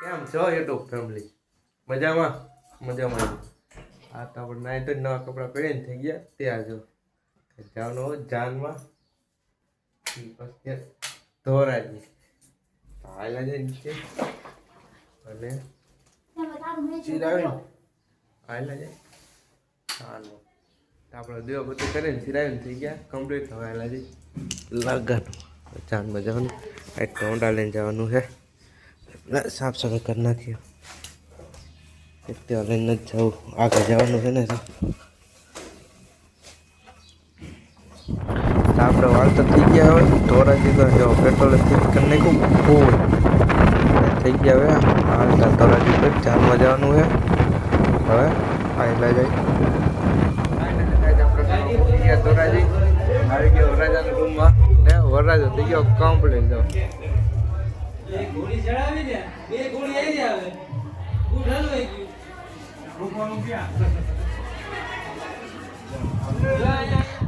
કેમ છો YouTube family મજામાં? મજામાં. આ તો આપણે નાઈ તો નવા કપડાં પહેરીને થઈ ગયા, ત્યાં જો. જવાનો જાનમાં. ઈ પછી ધોરાજી. હાલા જાય નીચે. અને ચિરાવીને. હાલા જાય. ચાલો આપણે દેવા બધું કરીને ચિરાવીને થઈ ગયા કમ્પ્લીટ હવે હાલા જઈ લગન જાનમાં જવાનું. એક ટોંડા લઈને જવાનું છે. એટલે સાફ સફાઈ કરી નાખીએ. અત્યારે લઈને જ જવું. આગળ જવાનું છે ને તો. આપણે વાળ તો થઈ ગયા હવે. ધોરાજી તો જો પેટ્રોલ ફિટ કરી નાખ્યું. ફૂલ. થઈ ગયા હવે. હાલતા ધોરાજી પર જાનમાં જવાનું છે. હવે આયલા જાય. ધોરાજી આવી ગયો વરરાજાના રૂમમાં ને વરરાજો થઈ ગયો કમ્પ્લીટ જો ગોળી ચડાવી દે, બે ગોળી આવી જાય હવે. ઉઠાલું આવી ગયું.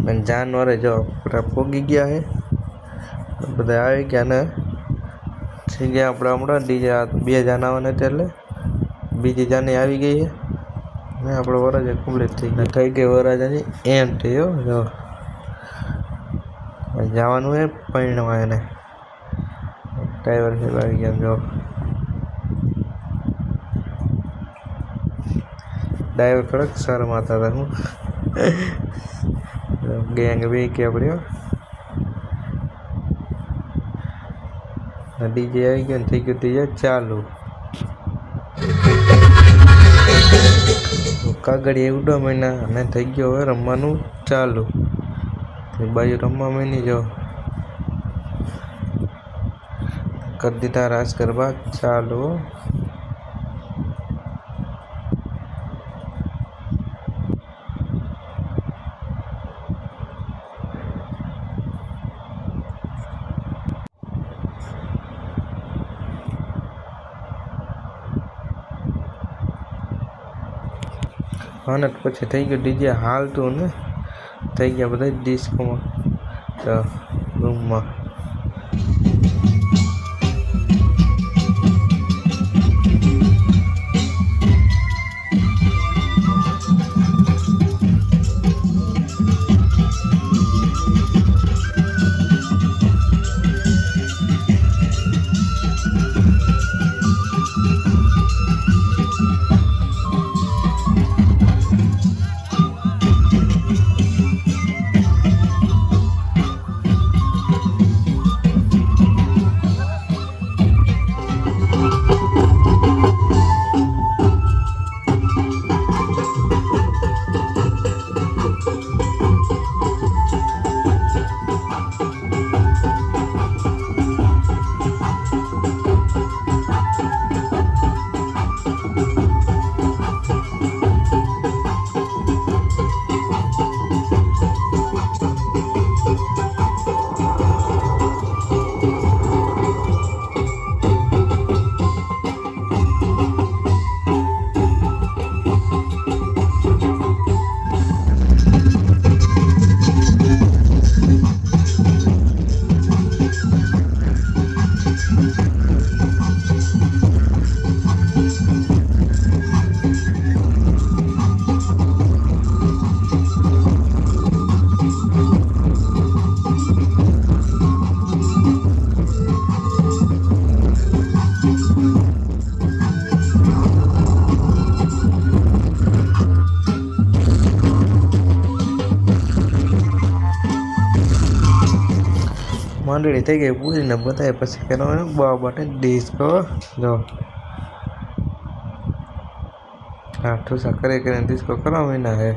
અને જાનવરે જો પૂરા પોગી ગયા છે બધા આવી ગયા ને. થઈ ગયા આપણે હમણાં ડીજે બે જાન આવવાના હતા એટલે. બીજી જાની આવી ગઈ છે ને આપણો વરાજા કમ્પ્લીટ થઈ ગયો. થઈ ગઈ વરાજાની એન્ડ થયો જો. હવે જવાનું છે પરિણવા એને ડ્રાઈવર સાહેબ આવી ગયા, જો. ડ્રાઈવર થોડાક શરમાતા હતા, હું. ગેંગ બી કે આપણે ડીજે આવી ગયો ને થઈ ગયું ડીજે ચાલુ. કાગળીએ ઉડો મહિના અને થઈ ગયો હવે રમવાનું ચાલુ. બાજુ રમવા મહિની જો. કરી દીધા રાસ ગરબા ચાલુ હો. અને પછી થઈ ગયું ડીજે હાલતું ને થઈ ગયા બધા ડિસ્કોમાં તો રૂમમાં માંડળી થઈ ગઈ, પૂરીને બધાય પછી કરવાનું બા માટે ડિસ્કો જો. ઠુસા કરી કરીને ડિસ્કો કરવા મહિના હે.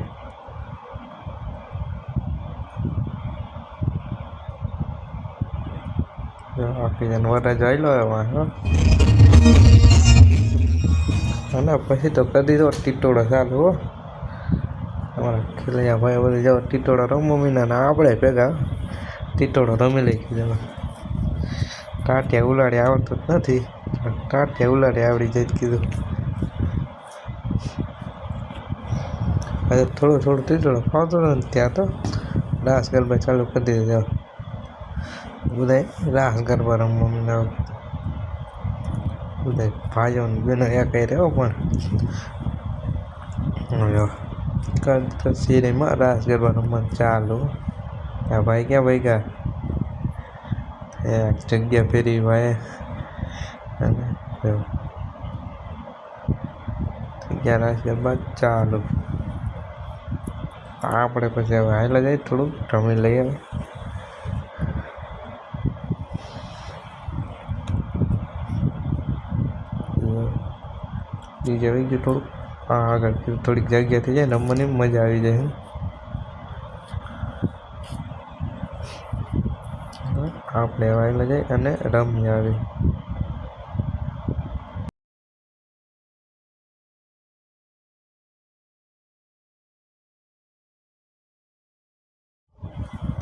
આખી જન વરરાજ આવેલો એમાં, હો. અને પછી તો કરી દીધો ટીટોળો ચાલુ, હો. અમારા ખેલૈયા ભાઈ બધી જાઓ ટીટોળો રમો મહિનાના, આપણે ભેગા. ટીટોળો રમી લઈ કીધું ટાટિયા ઉલાડી આવડતું જ નથી. પણ ઉલાડી આવડી જાય કીધું. હવે થોડું થોડું ટીટોળો ફાવતો ને ત્યાં તો રાસ ગરબા ચાલુ કરી દીધો બધા રાસ ગરબા રમવા માંડ્યા બધા ભાઈઓ ને એ કહી રહ્યો પણ. સિરીમાં રાસ ગરબા રમવાનું ચાલુ. આ ભાઈ ક્યાં ભાઈ ગયા એક જગ્યા ફેરી ભાઈ અને જો જગ્યા રાસ ગરબા ચાલુ આપણે પછી હવે હાલે જાય થોડુંક રમી લઈએ હવે બીજે આવી ગયું થોડુંક આ આગળ થોડીક જગ્યા થઈ જાય ને રમવાની મજા આવી જાય આપણે વાયેલા જાય અને રમી આવી.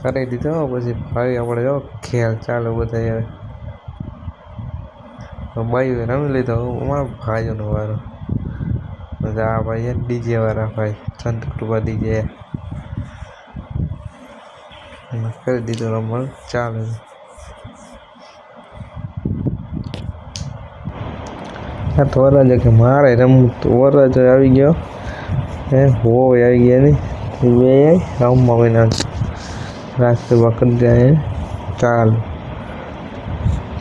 કરી દીધો, પછી ભાઈ આપણે જો ખેલ ચાલુ બધા હવે. ભાઈ રમી લીધો અમારા ભાઈઓનો વારો. આ ભાઈ ડીજે વાળા ભાઈ સંત કૃપા ડીજે. કરી દીધો રમણ, ચાલે. હા તો વરરાજો કે મારે રમવું તો વરરાજો આવી ગયો. હે હોય આવી ગયા નહીં બે રમવા મહિના રાસ્તે વખત જાય ચાલ.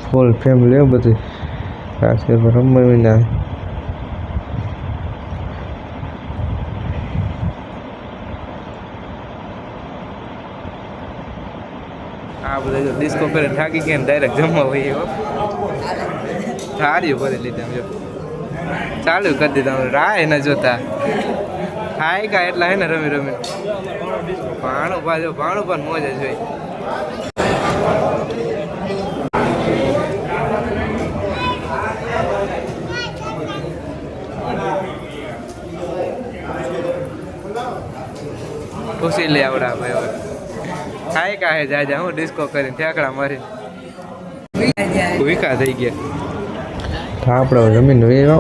ફૂલ ફેમિલી બધી. રાસ્તે રમવા વિના આ બધા ડિસ્કો કરે, થાકી ગયા ડાયરેક્ટ જમવા હોય એવો થાળીઓ ભરી લીધી જો. ચાલુ કરી દીધા આમ. રાહ એને જોતા. ખાય કા એટલા હે ને રમી રમી. ભાણું પાછો ભાણું પણ મોજ જોઈ ખુશી લે આવડા ભાઈ ખાય કાહે જાય જાય હું ડિસ્કો કરીને ઠેકડા મારી. વિકા થઈ ગયા. તો આપણે જમીન વેવા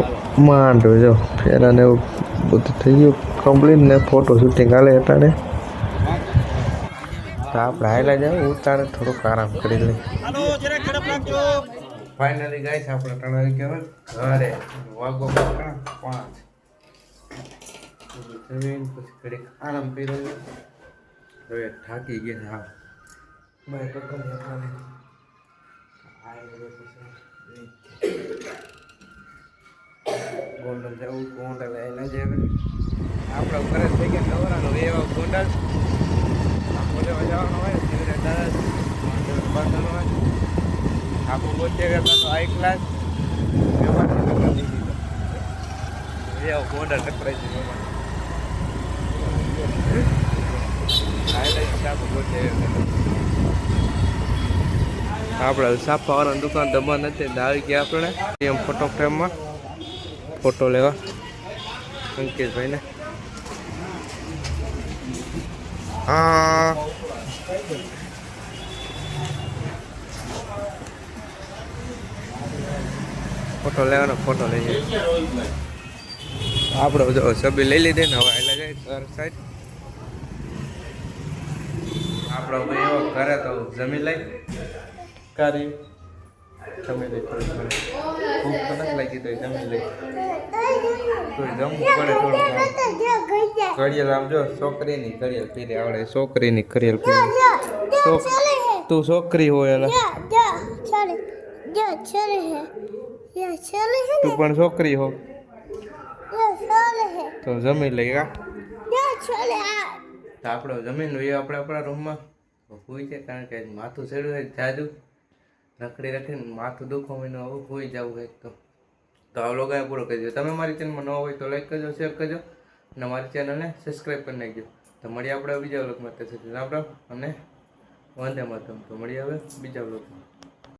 માંડ જો ફેરા ને એવું બધું થઈ ગયું. કમ્પ્લીટ ને ફોટો શૂટિંગ હાલે અટાડે તો આપણે હાલ્યા જાવ ઉતારે થોડુંક આરામ કરી લઈએ. ફાઇનલી ગાઈસ આપણે વાગે કહેવાય ઘરે. વાગો પાંચ. જમીન પછી ઘડીક આરામ કર્યો. છે. હવે થાકી ગયા હા. બાય કકર આપણે ગોંડલ જવું, ગોંડલ એલા જ હવે આપણે ઘરે થઈ ગયા નવરાનો એવા ગોંડલ. આપણે જવાનું હોય દરસ બાંધવાનું હોય. આપણું પોતે કરતા તો હાઈ ક્લાસ એવા ગોંડલ ટકરાઈ છે એમાં આપણે સાપાવાળાની દુકાન તો બંધ હતી એટલે આવી ગયા આપણે એમ ફોટો ફ્રેમમાં ફોટો લેવા અંકિતભાઈને હા ફોટો લેવાનો ફોટો લઈ જઈએ આપણે જો સબી લઈ લીધી ને હવે એટલે જાય સર સાઈડ આપણો ભાઈ એવો ઘરે તો જમી લઈ. કરી. જમી લઈ થોડી ઘણી. ભૂખ તો નથી લાગી તો જમી લઈ. તો જમવું પડે થોડું ઘડિયાળ આમ છોકરીની ઘડિયાળ પીરી આવડે, છોકરીની ઘડિયાળ પીરી તું છોકરી હોય એલા. તું પણ છોકરી હો. તો જમી લઈ કા. તો આપણે જમીન એ આપણે આપણા રૂમમાં હોઈ છે, કારણ કે માથું ચડ્યું હોય જાજુ. રખડી રખડીને માથું દુખો હોય ને હવે હોઈ જવું હોય તો. તો આ લોકોએ પૂરો કરી દો તમે મારી ચેનલમાં ન હોય તો લાઈક કરજો શેર કરજો અને મારી ચેનલને સબસ્ક્રાઈબ કરી નાખજો. તો મળીએ આપણે બીજા વ્લોગમાં ત્યાં સુધી રામ અને વંદે માતરમ. તો મળીએ હવે બીજા વ્લોગમાં